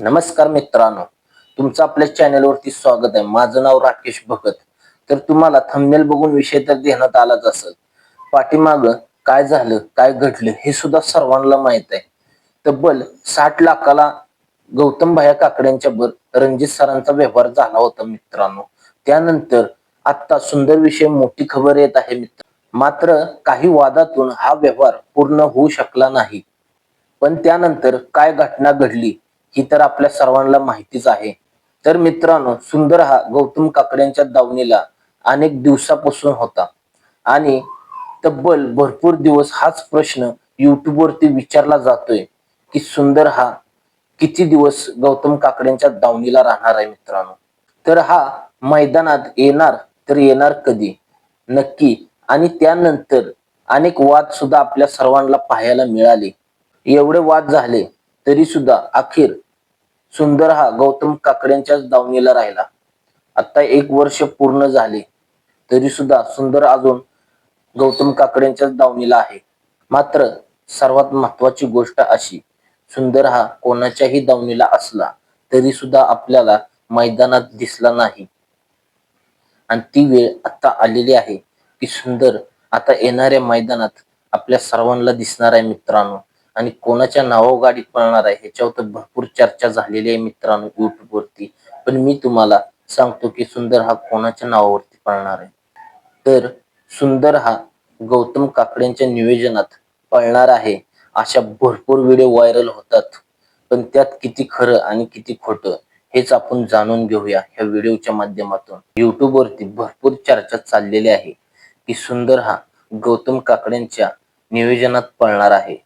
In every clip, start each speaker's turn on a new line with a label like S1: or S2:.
S1: नमस्कार मित्रांनो. तुमचं आपल्या चॅनलवरती स्वागत आहे. माझं नाव राकेश भगत. तर तुम्हाला थंबनेल बघून विषय तर देण्यात आलाच असेल. पाठीमाग काय झालं काय घडलं हे सुद्धा सर्वांना माहीत आहे. तब्बल साठ लाखाला गौतम भाया काकड्यांच्या बर रणजित सरांचा व्यवहार झाला होता मित्रांनो. त्यानंतर आता सुंदर विषय मोठी खबर येत आहे मित्र मात्र काही वादातून हा व्यवहार पूर्ण होऊ शकला नाही. पण त्यानंतर काय घटना घडली ही तर आपल्या सर्वांना माहितीच आहे. तर मित्रांनो सुंदर हा गौतम काकड्यांच्या दावणीला अनेक दिवसापासून होता. आणि तब्बल भरपूर दिवस हाच प्रश्न युट्यूबवरती विचारला जातोय की सुंदर हा किती दिवस गौतम काकड्यांच्या दावणीला राहणार आहे मित्रांनो? तर हा मैदानात येणार तर येणार कधी? नक्की. आणि त्यानंतर अनेक वाद सुद्धा आपल्या सर्वांना पाहायला मिळाले. एवढे वाद झाले तरी सुद्धा अखेर सुंदर हा गौतम काकड्यांच्याच दावणीला राहिला. आता एक वर्ष पूर्ण झाले तरी सुद्धा सुंदर अजून गौतम काकड्यांच्याच दावणीला आहे. मात्र सर्वात महत्वाची गोष्ट अशी सुंदर हा कोणाच्याही दावणीला असला तरी सुद्धा आपल्याला मैदानात दिसला नाही. आणि ती वेळ आता आलेली आहे की सुंदर आता येणाऱ्या मैदानात आपल्या सर्वांना दिसणार आहे मित्रांनो. आणि कोणाच्या नावावर गाडी पळणार आहे ह्याच्यावर तर भरपूर चर्चा झालेली आहे मित्रांनो युट्यूब वरती पण मी तुम्हाला सांगतो की सुंदर हा कोणाच्या नावावरती पळणार आहे? तर सुंदर हा गौतम काकड्यांच्या नियोजनात पळणार आहे. अशा भरपूर व्हिडिओ व्हायरल होतात. पण त्यात किती खरं आणि किती खोटं हेच आपण जाणून घेऊया ह्या व्हिडिओच्या माध्यमातून. युट्यूब वरती भरपूर चर्चा चाललेली आहे की सुंदर हा गौतम काकड्यांच्या नियोजनात पळणार आहे.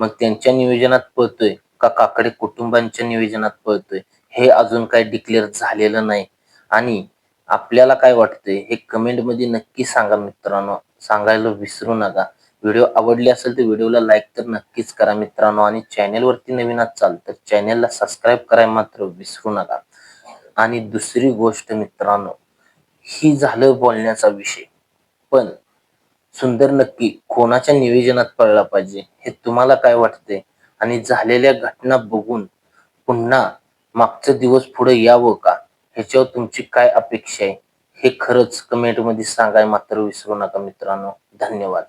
S1: मग त्यांच्या नियोजनात पळतोय का काकडे कुटुंबांच्या नियोजनात पळतोय? हे अजून काही डिक्लेअर झालेलं नाही. आणि आपल्याला काय वाटतंय हे कमेंटमध्ये नक्की सांगा मित्रांनो. सांगायला विसरू नका. व्हिडिओ आवडले असेल तर व्हिडिओला लाईक तर नक्कीच करा मित्रांनो. आणि चॅनेलवरती नवीन असाल तर चॅनेलला सबस्क्राईब करायला मात्र विसरू नका. आणि दुसरी गोष्ट मित्रांनो ही झालं बोलण्याचा विषय. पण सुंदर नक्की कोणाच्या नियोजनात पडला पाहिजे हे तुम्हाला काय वाटते? आणि झालेल्या घटना बघून पुन्हा मागचा दिवस पुढे यावं का? ह्याच्यावर तुमची काय अपेक्षा आहे? हे खरंच कमेंटमध्ये सांगाय मात्र विसरू नका मित्रांनो. धन्यवाद.